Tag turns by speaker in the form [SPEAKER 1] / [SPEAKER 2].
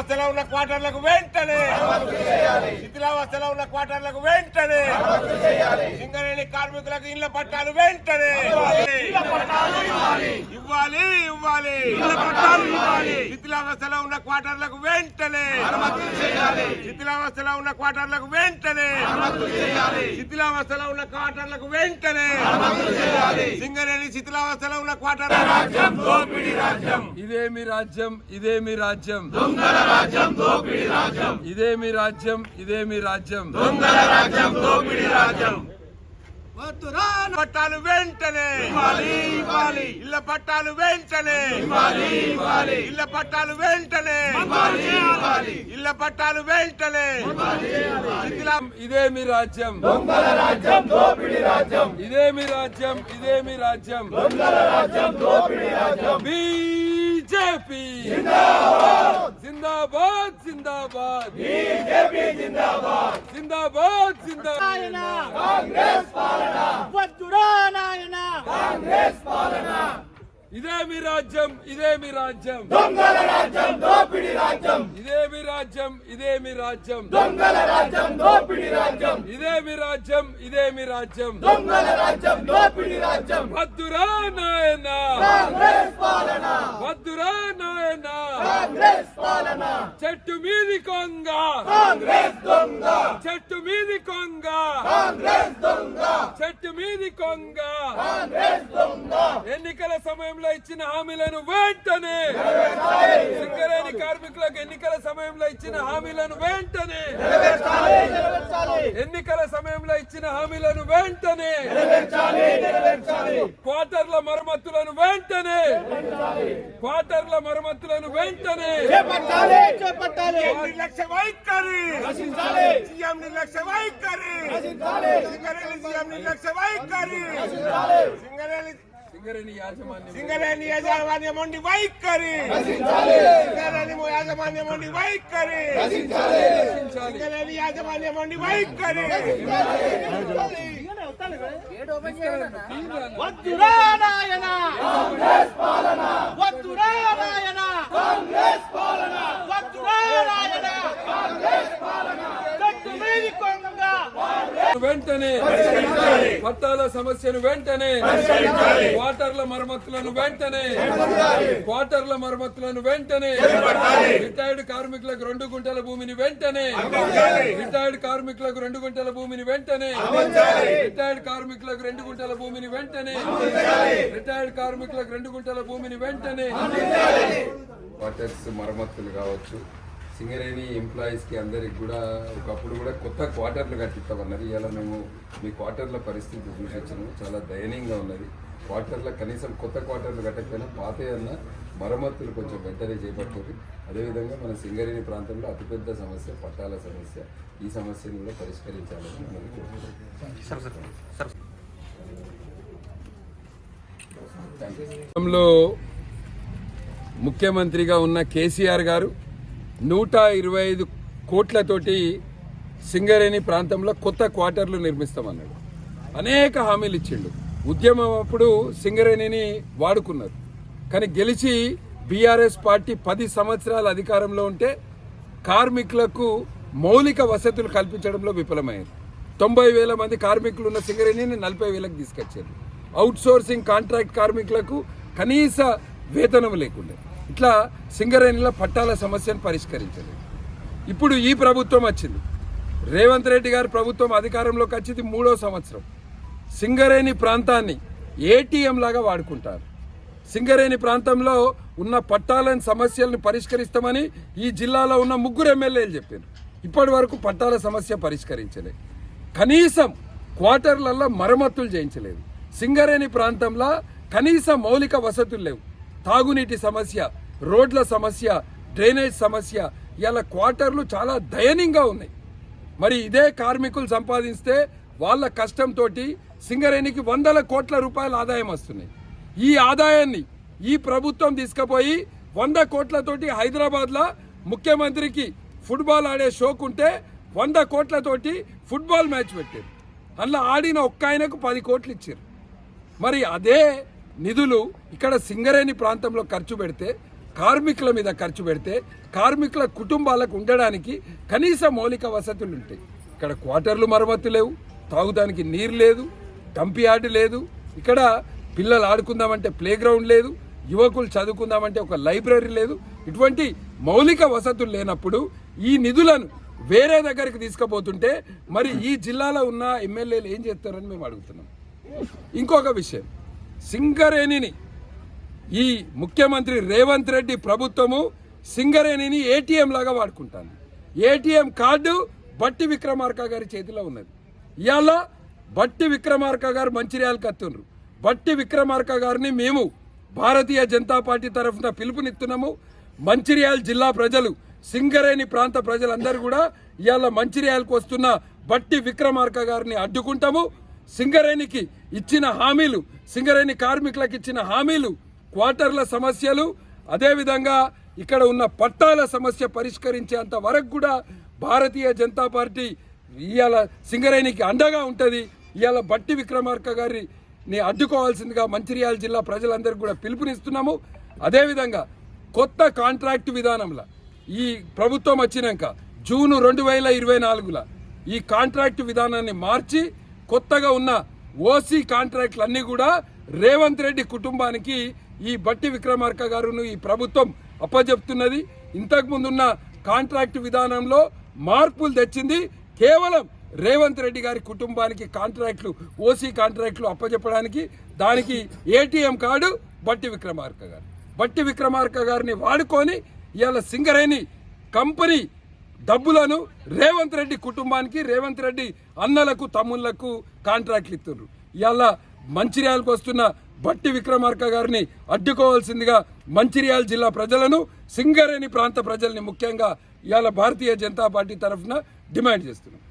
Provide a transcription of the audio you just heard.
[SPEAKER 1] శిథిలావస్థలో ఉన్న క్వార్టర్లకు వెంటనే శిథిలావస్థలో ఉన్న క్వార్టర్లకు వెంటనే సింగరేణి కార్మికులకు ఇళ్ళ పట్టాలు వెంటనే ఇవ్వాలి. ఇవ్వాలి. శిథిలావస్థలో ఉన్న క్వార్టర్లకు వెంటనే శిథిలావస్థలో ఉన్న క్వార్టర్లకు వెంటనే శిథిలావస్థలో ఉన్న క్వార్టర్లకు వెంటనే సింగరేణి శిథిలావస్థలో ఉన్న క్వార్టర్ రాజ్యం దోపిడీ రాజ్యం.
[SPEAKER 2] ఇదే మీ రాజ్యం ఇదే మీ రాజ్యం. ఇదే మీ రాజ్యం ఇదే మీ రాజ్యం.
[SPEAKER 1] దొంగల రాజ్యం దోపిడీ రాజ్యం. పట్టాలు వెంటనే ఇవ్వాలి. పట్టాలు వెంటనే ఇళ్ళ పట్టాలు వెంటనే ఇళ్ళ పట్టాలు వెంటనే
[SPEAKER 2] ఇదే మీ రాజ్యం. ఇదే మీ రాజ్యం ఇదే మీ రాజ్యం. బీజేపీ. జిందాబాద్. జిందాబాద్ జిందాబాద్. జిందాబాద్.
[SPEAKER 3] వద్దురా
[SPEAKER 2] ఇదే మీ రాజ్యం ఇదే మీ రాజ్యం.
[SPEAKER 1] దొంగల రాజ్యం దోపిడీ రాజ్యం.
[SPEAKER 2] ఇదే మీ రాజ్యం ఇదే మీ రాజ్యం.
[SPEAKER 1] దొంగల రాజ్యం దోపిడీ రాజ్యం.
[SPEAKER 2] ఇదే మీ రాజ్యం ఇదే మీ రాజ్యం.
[SPEAKER 1] దొంగల రాజ్యం దోపిడీ రాజ్యం.
[SPEAKER 2] వద్దురా నాయన.
[SPEAKER 1] కాంగ్రెస్ పాలన.
[SPEAKER 2] వద్దురా నాయన.
[SPEAKER 1] కాంగ్రెస్ పాలన.
[SPEAKER 2] చెట్టు మీది కొంగ.
[SPEAKER 1] కాంగ్రెస్ దొంగ.
[SPEAKER 2] చెట్టు మీది కొంగ.
[SPEAKER 1] కాంగ్రెస్ దొంగ.
[SPEAKER 2] చెట్టు మీది కొంగ. ఎన్నికల సమయంలో ఇచ్చిన హామీలను వెంటనే సింగరేణి కార్మికులకు ఎన్నికల సమయంలో ఇచ్చిన హామీలను వెంటనే ఎన్నికల సమయంలో ఇచ్చిన హామీలను వెంటనే క్వార్టర్ల మరమ్మతులను వెంటనే క్వార్టర్ల మరమ్మతులను వెంటనే
[SPEAKER 1] నిర్లక్ష్య వైఖరి. సీఎం నిర్లక్ష్య వైఖరి. సింగరేణి సీఎం నిర్లక్ష్య వైఖరి. సింగరేణి
[SPEAKER 2] సింగరేణి యాజమాన్యం
[SPEAKER 1] సింగరేణి యాజమాన్యం ఉండి వైఖరి సింగరేణి యాజమాన్యం ఉండి వైఖరి సింగరేణి యాజమాన్యం ఉండి వైఖరి
[SPEAKER 3] వద్దురా నాయన వద్దురా నాయన వద్దురా నాయన చెట్టు మీది కొంగ
[SPEAKER 2] వెంటనే పట్టాల సమస్యను వెంటనే క్వార్టర్ల మరమ్మతులను వెంటనే క్వార్టర్ల మరమ్మతులను వెంటనే రిటైర్డ్ కార్మికులకు రెండు గుంటల భూమిని వెంటనే రిటైర్డ్ కార్మికులకు రెండు గుంటల భూమిని వెంటనే రిటైర్డ్ కార్మికులకు రెండు గుంటల భూమిని వెంటనే రిటైర్డ్ కార్మికులకు రెండు గుంటల భూమిని వెంటనే
[SPEAKER 4] క్వార్టర్స్ మరమ్మతులు కావచ్చు. సింగరేణి ఎంప్లాయీస్కి అందరికి కూడా ఒకప్పుడు కూడా కొత్త క్వార్టర్లు కట్టిస్తామన్నారు ఇవాళ మేము మీ క్వార్టర్ల పరిస్థితి చూసి వచ్చినాము చాలా దయనీయంగా ఉన్నది. క్వార్టర్ల కనీసం కొత్త క్వార్టర్లు కట్టకపోయినా పాత అన్న మరమ్మతులు కొంచెం వెంటనే చేపట్టారు. అదేవిధంగా మన సింగరేణి ప్రాంతంలో అతిపెద్ద సమస్య పట్టాల సమస్య. ఈ సమస్యను కూడా పరిష్కరించాలని మనం కోరుకుంటున్నాం.
[SPEAKER 2] ముఖ్యమంత్రిగా ఉన్న కేసీఆర్ గారు నూట ఇరవై ఐదు కోట్లతోటి సింగరేణి ప్రాంతంలో కొత్త క్వార్టర్లు నిర్మిస్తామన్నాడు. అనేక హామీలు ఇచ్చిండు. ఉద్యమం అప్పుడు సింగరేణిని వాడుకున్నారు. కానీ గెలిచి బీఆర్ఎస్ పార్టీ పది సంవత్సరాల అధికారంలో ఉంటే కార్మికులకు మౌలిక వసతులు కల్పించడంలో విఫలమయ్యారు. తొంభై వేల మంది కార్మికులు ఉన్న సింగరేణిని నలభై వేలకు తీసుకొచ్చారు. అవుట్సోర్సింగ్ కాంట్రాక్ట్ కార్మికులకు కనీస వేతనం లేకుండా. ఇట్లా సింగరేణిలో పట్టాల సమస్యను పరిష్కరించలేదు. ఇప్పుడు ఈ ప్రభుత్వం వచ్చింది. రేవంత్ రెడ్డి గారి ప్రభుత్వం అధికారంలోకి వచ్చింది మూడో సంవత్సరం. సింగరేణి ప్రాంతాన్ని ఏటీఎం లాగా వాడుకుంటారు. సింగరేణి ప్రాంతంలో ఉన్న పట్టాలని సమస్యలను పరిష్కరిస్తామని ఈ జిల్లాలో ఉన్న ముగ్గురు ఎమ్మెల్యేలు చెప్పారు. ఇప్పటి వరకు పట్టాల సమస్య పరిష్కరించలేదు. కనీసం క్వార్టర్లలో మరమ్మతులు చేయించలేదు. సింగరేణి ప్రాంతంలో కనీస మౌలిక వసతులు లేవు. తాగునీటి సమస్య రోడ్ల సమస్య డ్రైనేజ్ సమస్య ఇలా క్వార్టర్లు చాలా దయనీయంగా ఉన్నాయి. మరి ఇదే కార్మికులు సంపాదిస్తే వాళ్ళ కష్టంతో సింగరేణికి వందల కోట్ల రూపాయల ఆదాయం వస్తున్నాయి ఈ ఆదాయాన్ని ఈ ప్రభుత్వం తీసుకుపోయి వంద కోట్లతోటి హైదరాబాద్లో ముఖ్యమంత్రికి ఫుట్బాల్ ఆడే షోకు ఉంటే వంద కోట్లతోటి ఫుట్బాల్ మ్యాచ్ పెట్టారు. అందులో ఆడిన ఒక్క ఆయనకు పది కోట్లు ఇచ్చారు. మరి అదే నిధులు ఇక్కడ సింగరేణి ప్రాంతంలో ఖర్చు పెడితే కార్మికుల మీద ఖర్చు పెడితే కార్మికుల కుటుంబాలకు ఉండడానికి కనీస మౌలిక వసతులు ఉంటాయి. ఇక్కడ క్వార్టర్లు మరమ్మతు లేవు తాగుదానికి నీరు లేదు డంప్ యార్డ్ లేదు ఇక్కడ పిల్లలు ఆడుకుందామంటే ప్లే గ్రౌండ్ లేదు యువకులు చదువుకుందామంటే ఒక లైబ్రరీ లేదు. ఇటువంటి మౌలిక వసతులు లేనప్పుడు ఈ నిధులను వేరే దగ్గరికి తీసుకుపోతుంటే మరి ఈ జిల్లాలో ఉన్న ఎమ్మెల్యేలు ఏం చేస్తారని మేము అడుగుతున్నాం. ఇంకొక విషయం సింగరేణిని ఈ ముఖ్యమంత్రి రేవంత్ రెడ్డి ప్రభుత్వము సింగరేణిని ఏటీఎం లాగా వాడుకుంటాను ఏటీఎం కార్డు బట్టి విక్రమార్క గారి చేతిలో ఉన్నది. ఇవాళ బట్టి విక్రమార్క గారు మంచిర్యాలకు అత్తుండ్రు. బట్టి విక్రమార్క గారిని మేము భారతీయ జనతా పార్టీ తరఫున పిలుపునిస్తున్నాము మంచిర్యాల జిల్లా ప్రజలు సింగరేణి ప్రాంత ప్రజలందరూ కూడా ఇవాళ మంచిర్యాలకు వస్తున్న బట్టి విక్రమార్క గారిని అడ్డుకుంటాము. సింగరేణికి ఇచ్చిన హామీలు సింగరేణి కార్మికులకు ఇచ్చిన హామీలు క్వార్టర్ల సమస్యలు అదేవిధంగా ఇక్కడ ఉన్న పట్టాల సమస్య పరిష్కరించేంత వరకు కూడా భారతీయ జనతా పార్టీ ఇవాళ సింగరేణికి అండగా ఉంటుంది. ఇవాళ బట్టి విక్రమార్క గారిని అడ్డుకోవాల్సిందిగా మంచిర్యాల జిల్లా ప్రజలందరికీ కూడా పిలుపునిస్తున్నాము. అదేవిధంగా కొత్త కాంట్రాక్ట్ విధానంలో ఈ ప్రభుత్వం వచ్చినాక జూను రెండు వేల ఇరవై నాలుగులో ఈ కాంట్రాక్ట్ విధానాన్ని మార్చి కొత్తగా ఉన్న ఓసీ కాంట్రాక్ట్లు అన్నీ కూడా రేవంత్ రెడ్డి కుటుంబానికి ఈ బట్టి విక్రమార్క గారును ఈ ప్రభుత్వం అప్పజెప్తున్నది. ఇంతకుముందున్న కాంట్రాక్ట్ విధానంలో మార్పులు తెచ్చింది కేవలం రేవంత్ రెడ్డి గారి కుటుంబానికి కాంట్రాక్ట్లు ఓసీ కాంట్రాక్ట్లు అప్పజెప్పడానికి దానికి ఏటీఎం కార్డు బట్టి విక్రమార్క గారు. బట్టి విక్రమార్క గారిని వాడుకొని ఇవాళ సింగరేణి కంపెనీ డబ్బులను రేవంత్ రెడ్డి కుటుంబానికి రేవంత్ రెడ్డి అన్నలకు తమ్ముళ్ళకు కాంట్రాక్ట్లు ఇస్తున్నారు ఇవాళ మంచిర్యాలకు వస్తున్న బట్టి విక్రమార్క గారిని అడ్డుకోవాల్సిందిగా మంచిర్యాల జిల్లా ప్రజలను సింగరేణి ప్రాంత ప్రజల్ని ముఖ్యంగా ఇవాళ భారతీయ జనతా పార్టీ తరఫున డిమాండ్ చేస్తున్నాం.